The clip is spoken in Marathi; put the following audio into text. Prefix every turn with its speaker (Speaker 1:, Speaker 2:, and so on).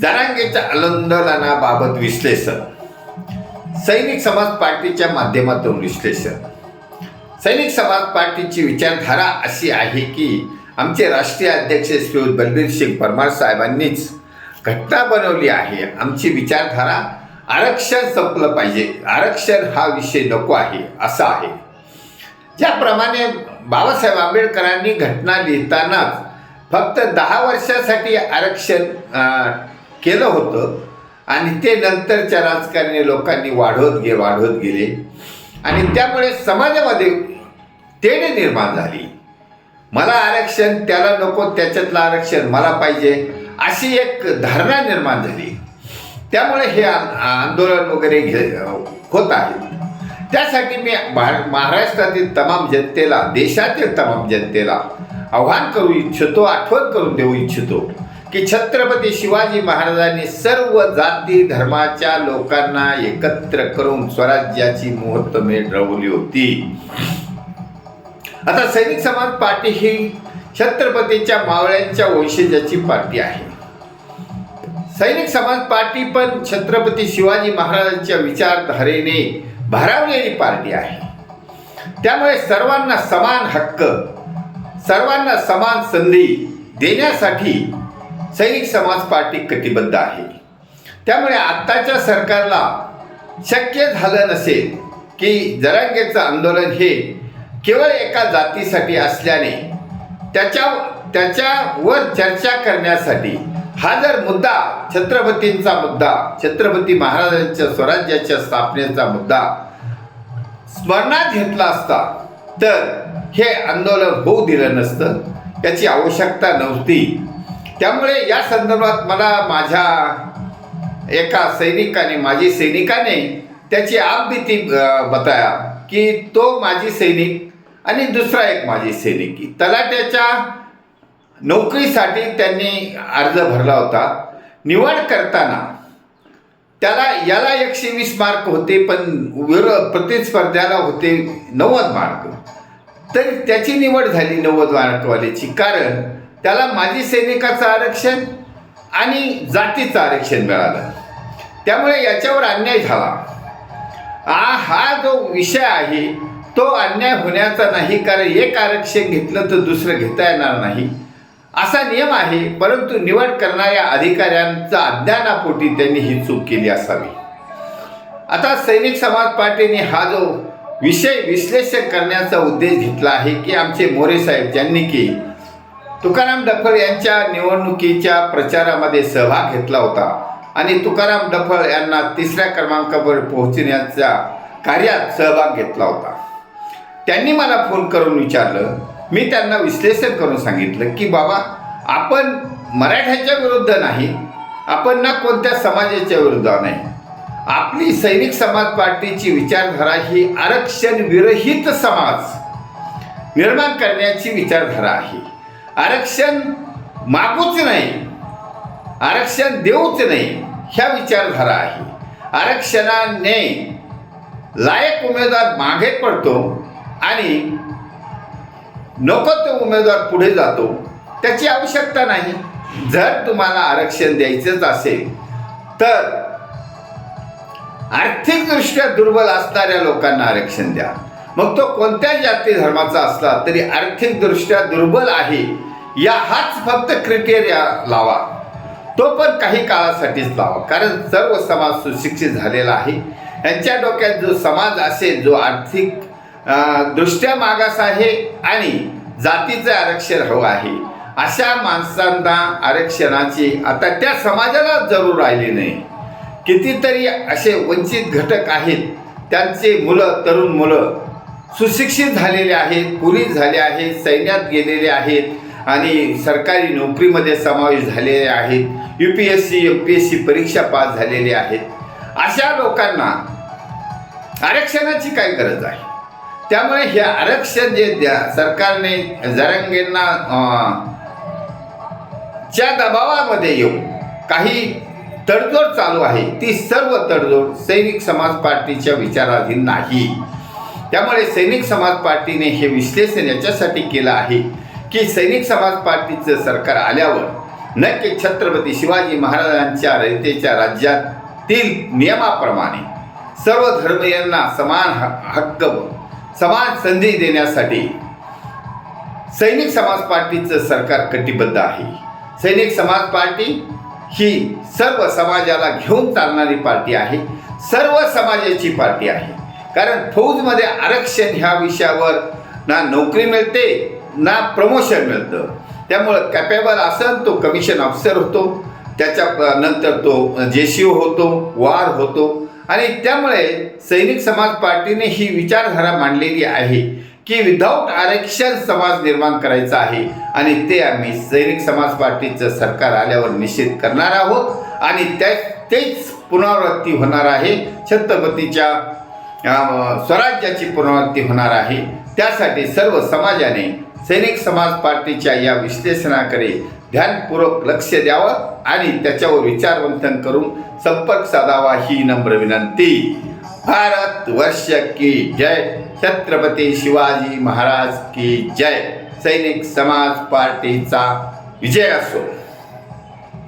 Speaker 1: जरांगेच्या आंदोलनाबाबत विश्लेषण. सैनिक समाज पार्टीच्या माध्यमातून विश्लेषण. सैनिक समाज पार्टीची विचारधारा अशी आहे की आमचे राष्ट्रीय अध्यक्ष श्री बलबीर सिंग परमार साहेबांनीच घटना बनवली आहे. आमची विचारधारा आरक्षण संपलं पाहिजे. आरक्षण हा विषय नको आहे असा आहे. ज्याप्रमाणे बाबासाहेब आंबेडकरांनी घटना लिहितानाच फक्त दहा वर्षासाठी आरक्षण केलं होतं. आणि ते नंतरच्या राजकारणी लोकांनी वाढवत गे वाढवत गेले. आणि त्यामुळे समाजामध्ये तेने निर्माण झाली. मला आरक्षण त्याला नको त्याच्यातलं आरक्षण मला पाहिजे अशी एक धारणा निर्माण झाली. त्यामुळे हे आंदोलन वगैरे घे होत आहे. त्यासाठी मी भार महाराष्ट्रातील तमाम जनतेला देशातील तमाम जनतेला आव्हान करू इच्छितो आठवण करून देऊ इच्छितो. की छत्रपती शिवाजी महाराजांनी सर्व जाती धर्माच्या लोकांना एकत्र करून स्वराज्याची मुहूर्तमेढ रवली होती. आता सैनिक समाज पार्टी ही छत्रपतीच्या मावळ्यांच्या वंशजाची पार्टी आहे. सैनिक समाज पार्टी पण छत्रपती शिवाजी महाराजांच्या विचारधारेने भारावलेली पार्टी आहे. त्यामुळे सर्वांना समान हक्क सर्वांना समान संधी देण्यासाठी सैनिक समाज पार्टी कटिबद्ध आहे. त्यामुळे आत्ताच्या सरकारला शक्य झालं नसेल की जरांगेचं आंदोलन हे केवळ एका जातीसाठी असल्याने त्याच्या त्याच्यावर चर्चा करण्यासाठी हा जर मुद्दा छत्रपतींचा मुद्दा छत्रपती महाराजांच्या स्वराज्याच्या स्थापनेचा मुद्दा स्मरणात घेतला असता तर हे आंदोलन होऊ दिलं नसतं. याची आवश्यकता नव्हती. त्यामुळे या संदर्भात मला माझ्या एका सैनिकाने माजी सैनिकाने त्याची आपबीती बताया की तो माजी सैनिक आणि दुसरा एक माजी सैनिक. तलाट्याच्या नोकरीसाठी त्यांनी अर्ज भरला होता. निवड करताना त्याला याला एकशे वीस मार्क होते पण विरोध प्रतिस्पर्ध्याला होते नव्वद मार्क. तर त्याची निवड झाली नव्वद मार्कवाल्याची. कारण त्याला माजी सैनिकाचं आरक्षण आणि जातीचं आरक्षण मिळालं. त्यामुळे याच्यावर अन्याय झाला. हा हा जो विषय आहे तो अन्याय होण्याचा नाही कारण एक आरक्षण घेतलं तर दुसरं घेता येणार नाही. असा नियम आहे परंतु निवड करणाऱ्या अधिकाऱ्यांचा अज्ञानापोटी त्यांनी ही चूक केली असावी. आता सैनिक समाज पार्टीने हा जो विषय विश्लेषण करण्याचा उद्देश घेतला आहे की आमचे मोरे साहेब ज्यांनी की तुकाराम डफळ यांच्या निवडणुकीच्या प्रचारामध्ये सहभाग घेतला होता. आणि तुकाराम डफळ यांना तिसऱ्या क्रमांकावर पोहोचण्याच्या कार्यात सहभाग घेतला होता. त्यांनी मला फोन करून विचारलं. मी त्यांना विश्लेषण करून सांगितलं की बाबा आपण मराठ्याच्या विरुद्ध नाही. आपण ना कोणत्या समाजाच्या विरुद्ध नाही. आपली सैनिक समाज पार्टीची विचारधारा ही आरक्षण विरहित समाज. निर्माण करण्याची विचारधारा आहे. आरक्षण मागूच नाही. आरक्षण देऊच नाही. ह्या विचारधारा आहे. आरक्षणाने लायक उमेदवार मागे पडतो आणि नको तो उमेदवार पुढे जातो. त्याची आवश्यकता नाही. जर तुम्हाला आरक्षण द्यायचंच असेल तर आर्थिकदृष्ट्या दुर्बल असणाऱ्या लोकांना आरक्षण द्या. मग तो कोणत्या जाती धर्माचा असला तरी आर्थिकदृष्ट्या दुर्बल आहे या हाच फक्त क्रिटेरिया लावा. तो पण काही काळासाठीच लावा कारण सर्व समाज सुशिक्षित झालेला आहे. यांच्या डोक्यात जो समाज असेल जो आर्थिक दृष्ट्या मागास आहे आणि जातीचं आरक्षण हवं आहे अशा माणसांना आरक्षणाची आता त्या समाजाला जरूर राहिली नाही. कितीतरी असे वंचित घटक आहेत त्यांचे मुलं तरुण मुलं सुशिक्षित झालेले आहेत पोलीस झाले आहेत सैन्यात गेलेले आहेत आणि सरकारी नोकरीमध्ये समावेश झालेले आहेत. U P S C M P S C परीक्षा पास झालेले आहेत. अशा लोकांना आरक्षणाची काय गरज आहे? त्यामुळे हे आरक्षण जे द्या सरकारने जरंगेंना च्या दबावामध्ये येऊन काही तडजोड चालू आहे ती सर्व तडजोड सैनिक समाज पार्टीच्या विचाराधीन नाही. त्यामुळे सैनिक समाज पार्टीने हे विश्लेषण याच्यासाठी केलं आहे की सैनिक समाज पार्टीचं सरकार आल्यावर नक्की छत्रपती शिवाजी महाराजांच्या रयतेच्या राज्यातील नियमाप्रमाणे सर्व धर्मीयांना समान हक्क हक्क समान संधी देण्यासाठी सैनिक समाज पार्टीचं सरकार कटिबद्ध आहे. सैनिक समाज पार्टी ही सर्व समाजाला घेऊन चालणारी पार्टी आहे. सर्व समाजाची पार्टी आहे. कारण फौजमध्ये आरक्षण ह्या विषयावर ना नोकरी मिळते ना प्रमोशन मिळतं. त्यामुळं कॅपेबल असेल तो कमिशन ऑफिसर होतो. त्याच्या नंतर तो जे सी होतो वार होतो. आणि त्यामुळे सैनिक समाज पार्टीने ही विचारधारा मांडलेली आहे की विदाऊट आरक्षण समाज निर्माण करायचा आहे. आणि ते आम्ही सैनिक समाज पार्टीचं सरकार आल्यावर निश्चित करणार आहोत. आणि त्या तेच पुनरावृत्ती होणार आहे. छत्रपतीच्या स्वराज्याची पुनरावृत्ती होणार आहे. त्यासाठी सर्व समाजाने सैनिक समाज पार्टीच्या या विश्लेषणाकडे ध्यानपूर्वक लक्ष द्यावं आणि त्याच्यावर विचारवंथन करून संपर्क साधावा ही नम्र विनंती. भारत वर्ष की जय. छत्रपती शिवाजी महाराज की जय. सैनिक समाज पार्टीचा विजय असो.